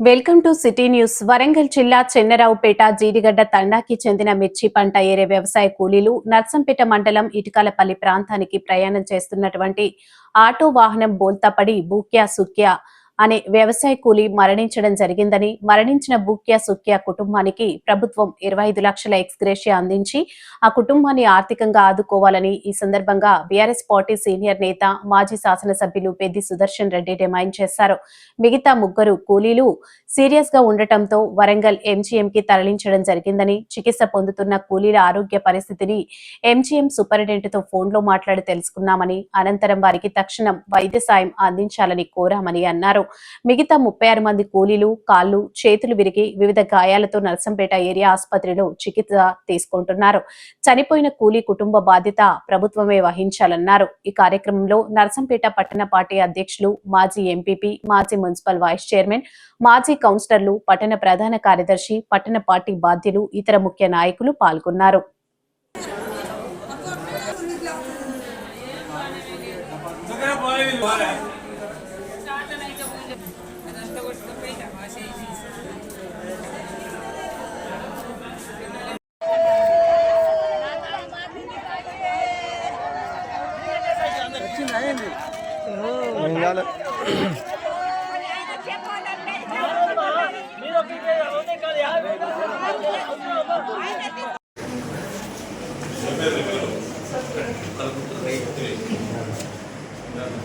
Welcome to city news. Warangal జిల్లా చెన్నరావుపేట జీడిగడ్డ తండాకి చెందిన మిర్చి పంట ఏరే వ్యవసాయ కూలీలు నర్సంపేట మండలం ఇటుకలపల్లి ప్రాంతానికి ప్రయాణం చేస్తున్నటువంటి ఆటో వాహనం బోల్తాపడి బూక్యా సుక్యా అనే వ్యవసాయ కూలి మరణించడం జరిగిందని మరణించిన బూక్యా సుక్యా కుటుంబానికి ప్రభుత్వం ఇరవై ఐదు లక్షల ఎక్స్గ్రేషియా అందించి ఆ కుటుంబాన్ని ఆర్థికంగా ఆదుకోవాలని ఈ సందర్భంగా బీఆర్ఎస్ పార్టీ సీనియర్ నేత మాజీ శాసనసభ్యులు పెద్ది సుదర్శన్ రెడ్డి డిమాండ్ చేశారు. మిగతా ముగ్గురు కూలీలు సీరియస్గా ఉండటంతో వరంగల్ ఎంజీఎం కి తరలించడం జరిగిందని చికిత్స పొందుతున్న కూలీల ఆరోగ్య పరిస్థితిని ఎంజీఎం సూపరింటెండెంట్తో ఫోన్లో మాట్లాడి తెలుసుకున్నామని అనంతరం వారికి తక్షణం వైద్య సాయం అందించాలని కోరామని అన్నారు. మిగతా ముప్పై ఆరు మంది కూలీలు కాళ్ళు చేతులు విరిగి వివిధ గాయాలతో నర్సంపేట ఏరియా ఆసుపత్రిలో చికిత్స తీసుకుంటున్నారు. చనిపోయిన కూలీ కుటుంబ బాధ్యత ప్రభుత్వమే వహించాలన్నారు. ఈ కార్యక్రమంలో నర్సంపేట పట్టణ పార్టీ అధ్యక్షులు మాజీ ఎంపీపీ మాజీ మున్సిపల్ వైస్ చైర్మన్ మాజీ కౌన్సిలర్లు పట్టణ ప్రధాన కార్యదర్శి పట్టణ పార్టీ బాధ్యులు ఇతర ముఖ్య నాయకులు పాల్గొన్నారు.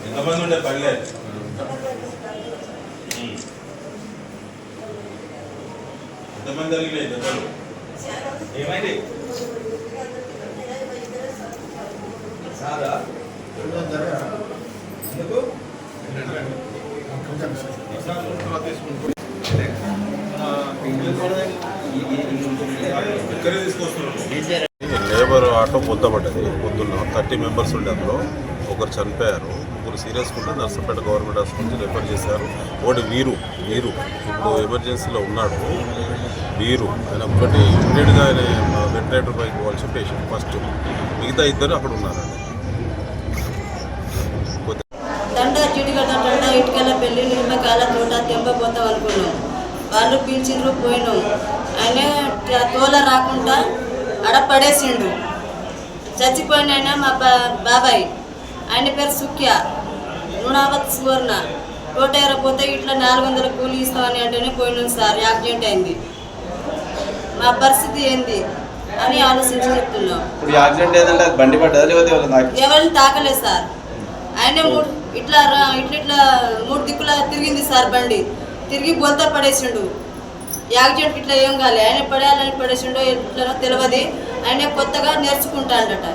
ఎంతమంది ఉండే పల్లె ఎంతమంది జరిగినాయి దెబ్బలు ఏమైంది? ఎందుకు? లేబర్ ఆటో పొందబడ్డది పొద్దున్న థర్టీ మెంబర్స్ ఉండే అందులో. ఒకరు చనిపోయారు ముగ్గురు సీరియస్గా ఉంటే నర్సంపేట గవర్నమెంట్ హాస్పిటల్ రెఫర్ చేశారు. ఒకటి వీరు వీరు ఇప్పుడు ఎమర్జెన్సీలో ఉన్నాడు. వీరు ఆయన ఒక్కటి ఇమ్మీడియట్గా ఆయన వెంటిలేటర్ పైకి పోవాల్సిన పేషెంట్ ఫస్ట్ మిగతా ఇద్దరు అక్కడ ఉన్నారండి. దండ చిటిగడ్డ దండ ఇటుకల పెళ్ళి నిమ్మకాయల తోట తెంపబోతాం అనుకున్నాం వాళ్ళు పిలిచిండ్రు పోయినాం. ఆయన తోల రాకుండా ఆడ పడేసిండు. చచ్చిపోయిన ఆయన మా బాబాయ్. ఆయన పేరు సుఖ్య. రుణావత్ సువర్ణ. తోట ఎరపోతే ఇట్లా నాలుగు వందల కూలీ ఇస్తామని అంటేనే పోయినాం సార్. యాక్సిడెంట్ అయింది. మా పరిస్థితి ఏంది అని ఆలోచించి చెప్తున్నాం. ఇప్పుడు ఈ యాక్సిడెంట్ ఏదంటే అది బండి పడ్డదా లేకపోతే ఎవరిని తాకలేదు సార్. ఆయన మూడు ఇట్లా రా- ఇట్లా ఇట్లా మూడు దిక్కులా తిరిగింది సార్ బండి. తిరిగి బొంత పడేసిండు. యాక్సిడెంట్ ఇట్లా ఏం కాలే. ఆయన పడేయాలని పడేసిండో ఎట్లనో తెలియదు ఆయన కొత్తగా నేర్చుకుంటాడట.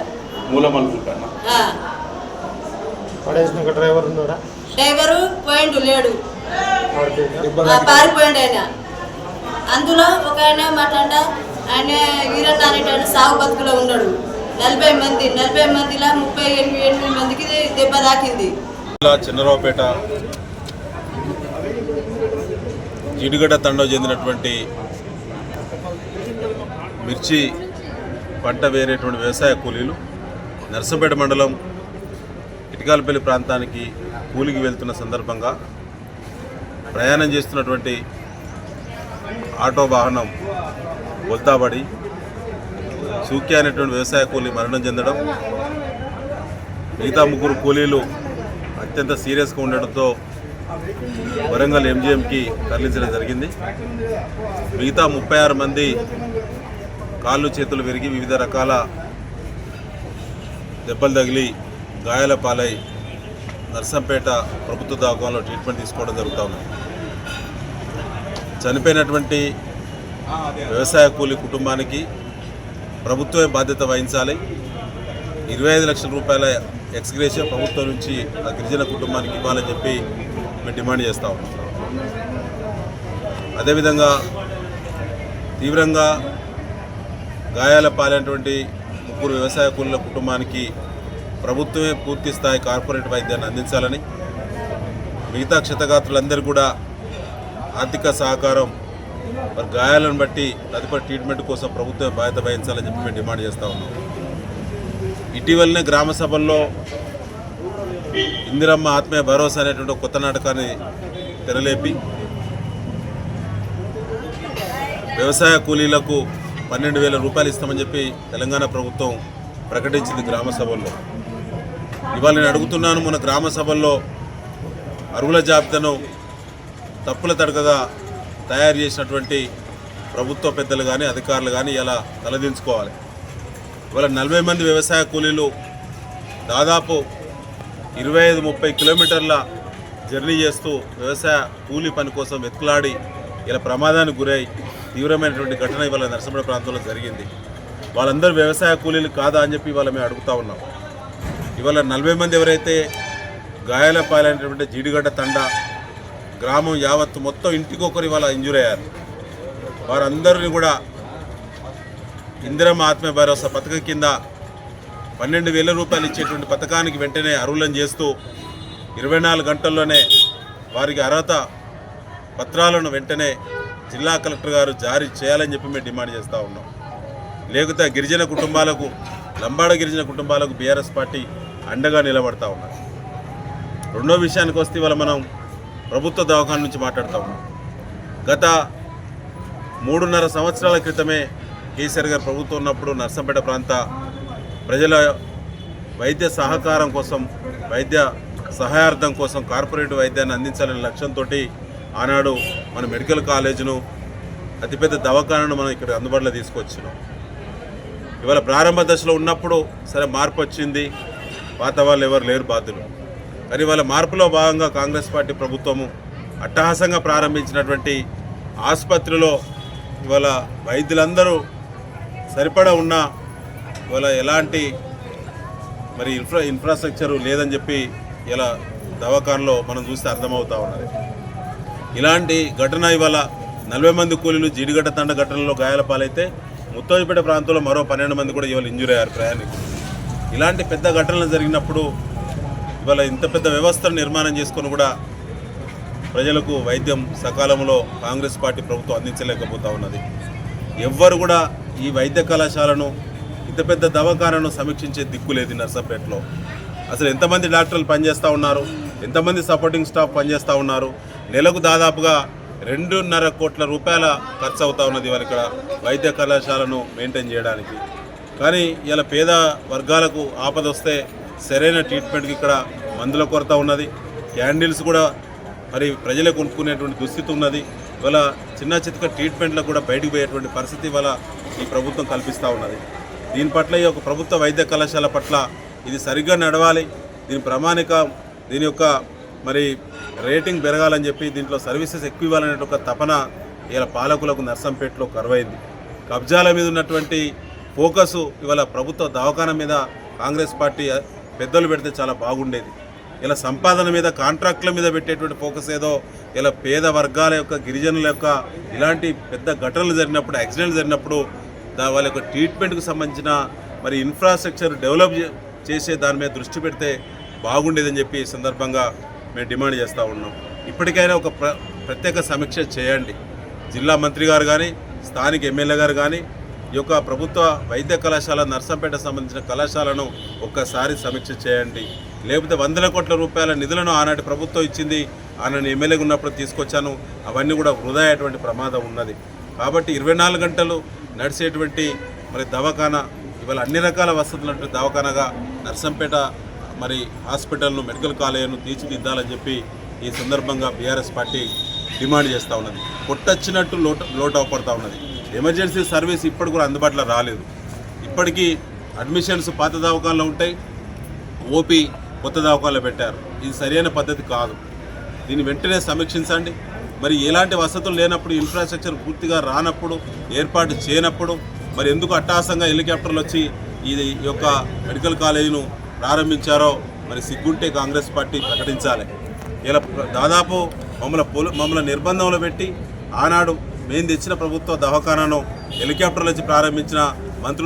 డ్రైవర్ పోయిండు లేడు. పారిపోయిండు ఆయన. అందులో ఒక ఆయన మాట్లాడ ఆయన వీరన్న అనేటాడు సాగు బతుకులో ఉన్నాడు. నలభై మంది నలభై మందిలా ముప్పై ఎనిమిది ఎనిమిది మందికి దెబ్బ తాకింది. చిన్నరావుపేట జీడిగడ్డ తండకు చెందినటువంటి మిర్చి పంట వేరేటువంటి వ్యవసాయ కూలీలు నర్సంపేట మండలం ఇటుకాలపల్లి ప్రాంతానికి కూలికి వెళ్తున్న సందర్భంగా ప్రయాణం చేస్తున్నటువంటి ఆటో వాహనం బొల్తాబడి సూక్య అనేటువంటి వ్యవసాయ కూలీ మరణం చెందడం మిగతా ముగ్గురు కూలీలు అత్యంత సీరియస్గా ఉండడంతో వరంగల్ ఎంజిఎంకి తరలించడం జరిగింది. మిగతా ముప్పై ఆరు మంది కాళ్ళు చేతులు విరిగి వివిధ రకాల దెబ్బలు తగిలి గాయాల పాలై నర్సంపేట ప్రభుత్వ దాఖంలో ట్రీట్మెంట్ తీసుకోవడం జరుగుతూ ఉంది. చనిపోయినటువంటి వ్యవసాయ కూలీ కుటుంబానికి ప్రభుత్వమే బాధ్యత వహించాలి. ఇరవై ఐదు లక్షల రూపాయల ఎక్స్గ్రేషియా ప్రభుత్వం నుంచి ఆ గిరిజన కుటుంబానికి ఇవ్వాలని చెప్పి మేము డిమాండ్ చేస్తాము ఉన్నాం. అదేవిధంగా తీవ్రంగా గాయాల పాలైనటువంటి ముగ్గురు వ్యవసాయ కూలీల కుటుంబానికి ప్రభుత్వమే పూర్తి స్థాయి కార్పొరేట్ వైద్యాన్ని అందించాలని మిగతా క్షతగాత్రులందరూ కూడా ఆర్థిక సహకారం మరి గాయాలను బట్టి తదుపరి ట్రీట్మెంట్ కోసం ప్రభుత్వం బాధ్యత వహించాలని చెప్పి మేము డిమాండ్ చేస్తూ ఉన్నాం. ఇటీవలనే గ్రామ సభల్లో ఇందిరమ్మ ఆత్మీయ భరోసా అనేటువంటి కొత్త నాటకాన్ని తెరలేపి వ్యవసాయ కూలీలకు పన్నెండు వేల రూపాయలు ఇస్తామని చెప్పి తెలంగాణ ప్రభుత్వం ప్రకటించింది గ్రామ సభల్లో. ఇవాళ నేను అడుగుతున్నాను మన గ్రామ సభల్లో అరువుల జాబితాను తప్పుల తడకగా తయారు చేసినటువంటి ప్రభుత్వ పెద్దలు కానీ అధికారులు కానీ ఇలా తలదించుకోవాలి. ఇవాళ నలభై మంది వ్యవసాయ కూలీలు దాదాపు ఇరవై ఐదు ముప్పై కిలోమీటర్ల జర్నీ చేస్తూ వ్యవసాయ కూలీ పని కోసం వెతుకులాడి ఇలా ప్రమాదానికి గురై తీవ్రమైనటువంటి ఘటన ఇవాళ నరసింహ ప్రాంతంలో జరిగింది. వాళ్ళందరూ వ్యవసాయ కూలీలు కాదా అని చెప్పి ఇవాళ మేము అడుగుతా ఉన్నాం. ఇవాళ నలభై మంది ఎవరైతే గాయాల పాలైనటువంటి జీడిగడ్డ తండ గ్రామం యావత్తు మొత్తం ఇంటికొకరు ఇవాళ ఇంజూర్ అయ్యారు. వారందరిని కూడా ఇందిరమ్మ ఆత్మ భరోసా పథకం కింద పన్నెండు వేల రూపాయలు ఇచ్చేటువంటి పథకానికి వెంటనే అర్హులను చేస్తూ ఇరవై నాలుగు గంటల్లోనే వారికి అర్హత పత్రాలను వెంటనే జిల్లా కలెక్టర్ గారు జారీ చేయాలని చెప్పి మేము డిమాండ్ చేస్తూ ఉన్నాం. లేకపోతే గిరిజన కుటుంబాలకు లంబాడ గిరిజన కుటుంబాలకు బీఆర్ఎస్ పార్టీ అండగా నిలబడతా ఉన్నారు రెండో విషయానికి వస్తే ఇవాళ మనం ప్రభుత్వ దవాఖాన నుంచి మాట్లాడతాము గత మూడున్నర సంవత్సరాల క్రితమే కేసీఆర్ గారు ప్రభుత్వం ఉన్నప్పుడు నర్సంపేట ప్రాంత ప్రజల వైద్య సహకారం కోసం వైద్య సహాయార్థం కోసం కార్పొరేట్ వైద్యాన్ని అందించాలనే లక్ష్యంతో ఆనాడు మన మెడికల్ కాలేజీను అతిపెద్ద దవాఖానను మనం ఇక్కడ అందుబాటులో తీసుకొచ్చినాం. ఇవాళ ప్రారంభ దశలో ఉన్నప్పుడు సరే మార్పు వచ్చింది పాత వాళ్ళు ఎవరు లేరు బాధ్యులు. కానీ వాళ్ళ మార్పులో భాగంగా కాంగ్రెస్ పార్టీ ప్రభుత్వము అట్టహాసంగా ప్రారంభించినటువంటి ఆసుపత్రిలో ఇవాళ వైద్యులందరూ సరిపడా ఉన్న ఇవాళ ఎలాంటి మరి ఇన్ఫ్రా ఇన్ఫ్రాస్ట్రక్చర్ లేదని చెప్పి ఇలా దవాఖానలో మనం చూస్తే అర్థమవుతా ఉన్నది. ఇలాంటి ఘటన ఇవాళ నలభై మంది కూలీలు జీడిగడ్డ తండ ఘటనలో గాయాల పాలైతే ముత్తోజిపేట ప్రాంతంలో మరో పన్నెండు మంది కూడా ఇవాళ ఇంజూర్ అయ్యారు ప్రయాణికులు. ఇలాంటి పెద్ద ఘటనలు జరిగినప్పుడు ఇవాళ ఇంత పెద్ద వ్యవస్థను నిర్మాణం చేసుకొని కూడా ప్రజలకు వైద్యం సకాలంలో కాంగ్రెస్ పార్టీ ప్రభుత్వం అందించలేకపోతా ఉన్నది. ఎవ్వరు కూడా ఈ వైద్య కళాశాలను ఇంత పెద్ద దవాఖానను సమీక్షించే దిక్కు లేదు ఈ నర్సంపేటలో. అసలు ఎంతమంది డాక్టర్లు పనిచేస్తూ ఉన్నారు? ఎంతమంది సపోర్టింగ్ స్టాఫ్ పనిచేస్తూ ఉన్నారు? నెలకు దాదాపుగా రెండున్నర కోట్ల రూపాయల ఖర్చు అవుతూ ఉన్నది వాళ్ళ ఇక్కడ వైద్య కళాశాలను మెయింటైన్ చేయడానికి. కానీ ఇలా పేద వర్గాలకు ఆపద వస్తే సరైన ట్రీట్మెంట్కి ఇక్కడ మందుల కొరత ఉన్నది. క్యాండిల్స్ కూడా మరి ప్రజలే కొనుక్కునేటువంటి దుస్థితి ఉన్నది. ఇవాళ చిన్న చితక ట్రీట్మెంట్లకు కూడా బయటకు పోయేటువంటి పరిస్థితి ఇవాళ ఈ ప్రభుత్వం కల్పిస్తూ ఉన్నది. దీని పట్ల ఈ యొక్క ప్రభుత్వ వైద్య కళాశాల పట్ల ఇది సరిగ్గా నడవాలి. దీని ప్రామాణిక దీని యొక్క మరి రేటింగ్ పెరగాలని చెప్పి దీంట్లో సర్వీసెస్ ఎక్కువ ఇవ్వాలనే ఒక తపన ఇలా పాలకులకు నర్సంపేటలో కరువైంది. కబ్జాల మీద ఉన్నటువంటి ఫోకస్ ఇవాళ ప్రభుత్వ దవాఖాన మీద కాంగ్రెస్ పార్టీ పెద్దలు పెడితే చాలా బాగుండేది. ఇలా సంపాదన మీద కాంట్రాక్ట్ల మీద పెట్టేటువంటి ఫోకస్ ఏదో ఇలా పేద వర్గాల యొక్క గిరిజనుల యొక్క ఇలాంటి పెద్ద ఘటనలు జరిగినప్పుడు యాక్సిడెంట్లు జరిగినప్పుడు దా వాళ్ళ యొక్క ట్రీట్మెంట్కు సంబంధించిన మరి ఇన్ఫ్రాస్ట్రక్చర్ డెవలప్ చేసే దాని మీద దృష్టి పెడితే బాగుండేదని చెప్పి ఈ సందర్భంగా మేము డిమాండ్ చేస్తూ ఉన్నాం. ఇప్పటికైనా ఒక ప్ర ప్రత్యేక సమీక్ష చేయండి. జిల్లా మంత్రి గారు కానీ స్థానిక ఎమ్మెల్యే గారు కానీ ఈ యొక్క ప్రభుత్వ వైద్య కళాశాల నర్సంపేట సంబంధించిన కళాశాలను ఒక్కసారి సమీక్ష చేయండి. లేకపోతే వందల కోట్ల రూపాయల నిధులను ఆనాటి ప్రభుత్వం ఇచ్చింది. ఆనాడు ఎమ్మెల్యేగా ఉన్నప్పుడు తీసుకొచ్చాను. అవన్నీ కూడా వృధా అయ్యేటువంటి ప్రమాదం ఉన్నది. కాబట్టి ఇరవై నాలుగు గంటలు నడిచేటువంటి మరి దవాఖానా ఇవాళ అన్ని రకాల వసతులు దవాఖానగా నర్సంపేట మరి హాస్పిటల్ను మెడికల్ కాలేజీను తీర్చిదిద్దాలని చెప్పి ఈ సందర్భంగా బీఆర్ఎస్ పార్టీ డిమాండ్ చేస్తూ ఉన్నది. కొట్టచ్చినట్టు లోటు లోటు అవపడతా ఉన్నది. ఎమర్జెన్సీ సర్వీస్ ఇప్పటి కూడా అందుబాటులో రాలేదు. ఇప్పటికీ అడ్మిషన్స్ పాత దావకాల్లో ఉంటాయి ఓపీ కొత్త దావకాల్లో పెట్టారు. ఇది సరైన పద్ధతి కాదు. దీన్ని వెంటనే సమీక్షించండి. మరి ఎలాంటి వసతులు లేనప్పుడు ఇన్ఫ్రాస్ట్రక్చర్ పూర్తిగా రానప్పుడు ఏర్పాటు చేయనప్పుడు మరి ఎందుకు అట్టహాసంగా హెలికాప్టర్లు వచ్చి ఇది యొక్క మెడికల్ కాలేజీను ప్రారంభించారో మరి సిగ్గుంటే కాంగ్రెస్ పార్టీ ప్రకటించాలి. ఇలా దాదాపు మమ్మల్ని పోలు మమ్మల్ని నిర్బంధంలో పెట్టి ఆనాడు మేము తెచ్చిన ప్రభుత్వ దవాఖానాను హెలికాప్టర్లు వచ్చి ప్రారంభించిన మంత్రులు